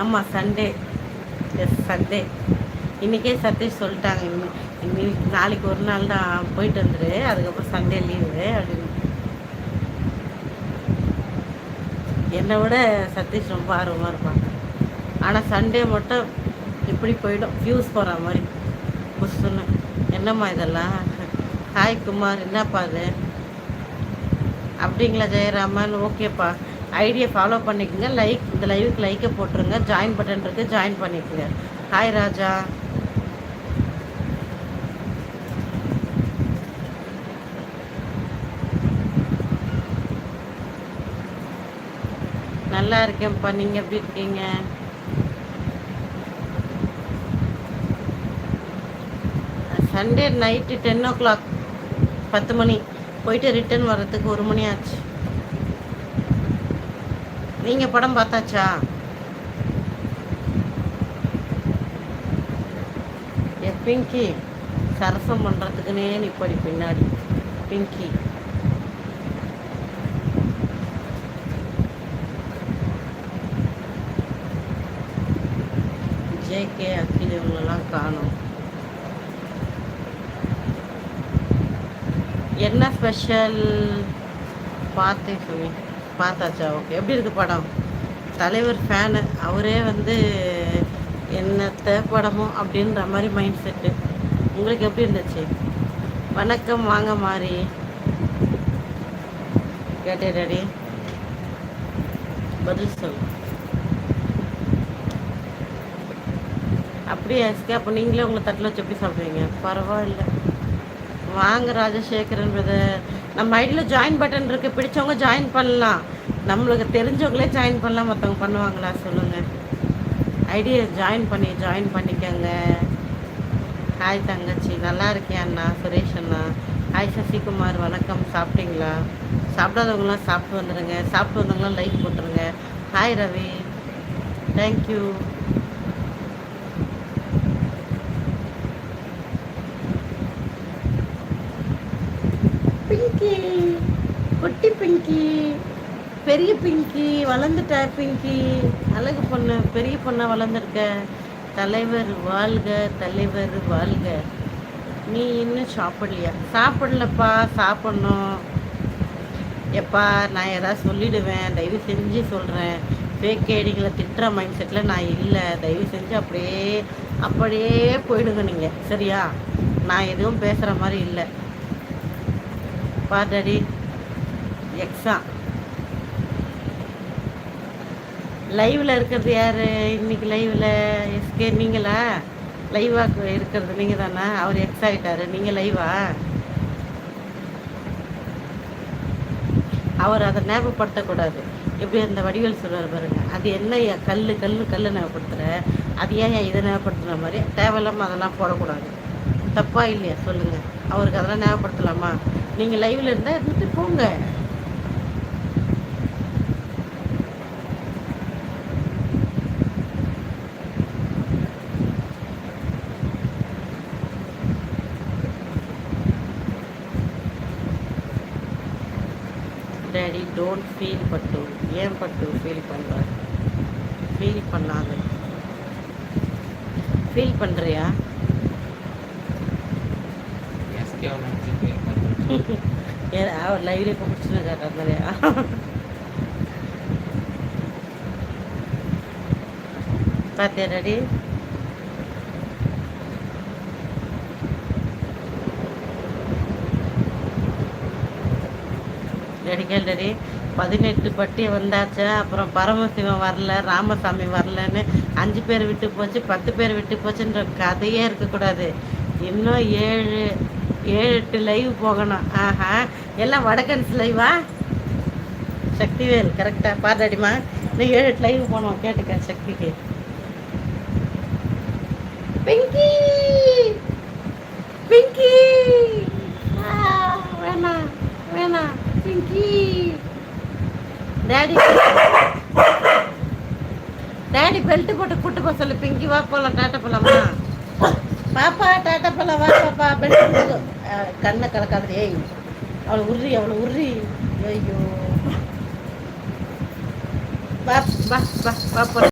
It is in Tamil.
ஆமாம் சண்டே எஸ் சண்டே இன்றைக்கே சதீஷ் சொல்லிட்டாங்க இன்னும் இன்னைக்கு நாளைக்கு ஒரு நாள் தான் போயிட்டு வந்துடு அதுக்கப்புறம் சண்டே லீவு அப்படின்னு. என்னை விட சதீஷ் ரொம்ப ஆர்வமாக இருப்பாங்க. ஆனால் சண்டே மட்டும் இப்படி போயிடும் ஃபியூஸ் போகிற மாதிரி. புஷ்ஷுன்னு. என்னம்மா இதெல்லாம்? ஹாய் குமார் என்னப்பா அது அப்படிங்களா ஜெயராமன்? ஓகேப்பா. ஐடியை ஃபாலோ பண்ணிக்கோங்க. லைக் இந்த லைவுக்கு லைக்கை போட்டுருங்க. ஜாயின் பட்டன் இருக்குது ஜாயின் பண்ணிக்கோங்க. ஹாய் ராஜா. நல்லா இருக்கேன்ப்பா நீங்கள் எப்படி இருக்கீங்க? Sunday night ten o'clock பத்து மணி. போயிட்டு ரிட்டர்ன் வர்றதுக்கு ஒரு மணி ஆச்சு. நீங்கள் படம் பார்த்தாச்சா? ஏ பிங்கி சரசம் பண்ணுறதுக்குனே நிப்படி பின்னாடி. பிங்கி. ஜேகே அகில் இவங்களெல்லாம் காணும். என்ன ஸ்பெஷல்? பார்த்தேன் சுமி. பார்த்தாச்சா? ஓகே. எப்படி இருக்குது படம்? தலைவர் ஃபேனு அவரே வந்து என்னத்த படமோ அப்படின்ற மாதிரி மைண்ட் செட்டு உங்களுக்கு எப்படி இருந்துச்சு? வணக்கம் வாங்க மாறி. கேட்டே டாடி. பதில் சொல் அப்படியே எஸ்கே அப்போ நீங்களே உங்களை தட்டில் வச்சு எப்படி சாப்பிடுவீங்க? பரவாயில்ல. வாங்க ராஜசேகரன் பிரதர் நம்ம ஐடியில் ஜாயின் பட்டன் இருக்குது பிடிச்சவங்க ஜாயின் பண்ணலாம். நம்மளுக்கு தெரிஞ்சவங்களே ஜாயின் பண்ணலாம். மற்றவங்க பண்ணுவாங்களா? சொல்லுங்கள் ஐடியை ஜாயின் பண்ணி ஜாயின் பண்ணிக்கோங்க. ஹாய் தங்கச்சி. நல்லா இருக்கியா அண்ணா? சுரேஷ் அண்ணா. ஹாய் சசிகுமார். வணக்கம். சாப்பிட்டீங்களா? சாப்பிடாதவங்களாம் சாப்பிட்டு வந்துடுங்க சாப்பிட்டு வந்தவங்களாம் லைக் போட்டுருங்க. Hi Ravi. Thank you Pinky குட்டி பிங்கி பெரிய பிங்கி வளர்ந்துட்ட பிங்கி அழகு பொண்ணு பெரிய பொண்ணா வளர்ந்துருக்க தலைவர் வாழ்க தலைவர் வாழ்க. நீ இன்னும் சாப்பிடலையா? சாப்பிடலப்பா சாப்பிட்ணும். எப்பா நான் ஏதாவது சொல்லிடுவேன் தயவு செஞ்சு சொல்கிறேன் ஃபேக் ஐடிகளை திட்டுற மைண்ட் செட்டில் நான் இல்லை. தயவு செஞ்சு அப்படியே அப்படியே போயிடுங்க நீங்கள் சரியா? நான் எதுவும் பேசுகிற மாதிரி இல்லை. பாடடி எக்ஸா. லைவில் இருக்கிறது யார்? இன்னைக்கு லைவில் எஸ்கே நீங்களா? லைவாக இருக்கிறது நீங்கள் தானே அவர் எக்ஸ் ஆகிட்டாரு நீங்கள் லைவா அவர் அதை ஞாபகப்படுத்தக்கூடாது. எப்படி அந்த வடிவேல் சொல்வார் பாருங்க. அது என்ன கல் கல் கல் ஞாபகப்படுத்துகிற அது ஏன் இதை ஞாபகப்படுத்துகிற மாதிரி? தேவையில்லாமல் அதெல்லாம் போடக்கூடாது. தப்பா இல்லையா? சொல்லுங்கள் அவருக்கு அதெல்லாம் ஞாபகப்படுத்தலாமா? நீங்கள் லைவில் இருந்தால் இருந்துட்டு போங்க. டேடி டோன்ட் ஃபீல் பட்டு. ஏன் பட்டு? ஃபீல் பண்ணுற ஃபீல் பண்ணாத. ஃபீல் பண்ணுறியா எஸ்கே ஏன் அவர் லைவ்லேயே இப்போ பிடிச்சுன்னு காட்டுறாருலையா பார்த்தியா டாடி? பதினெட்டு பட்டி வந்தாச்சு அப்புறம் பரமசிவம் வரல ராமசாமி வரலன்னு அஞ்சு பேர் விட்டு போச்சு பத்து பேர் விட்டு போச்சுன்ற கதையே இருக்கக்கூடாது. இன்னும் ஏழு ஏழு எட்டு லைவ் போகணும். ஆஹா. எல்லாம் வடக்கன்ஸ் லைவா சக்திவேல் கரெக்டாக பாதாடிமா இன்னும் ஏழு எட்டு லைவ் போனோம். கேட்டுக்க சக்திக்கு. பிங்கி! பிங்கி! ஆ, வேணாம் வேணாம் பிங்கி! டேடி டேடி பெல்ட் போட்டு கூட்டு போக சொல்லு. பிங்கி வா போகலாம் டாட்டா போகலாமா பாப்பா டாட்டா போகலாம் வா பாப்பா அப்படின்னு அஹ், கண்ணை கலக்காது ஏய் அவளை உர்றி அவளை உர்றி ஐயோ. வா வா வா வா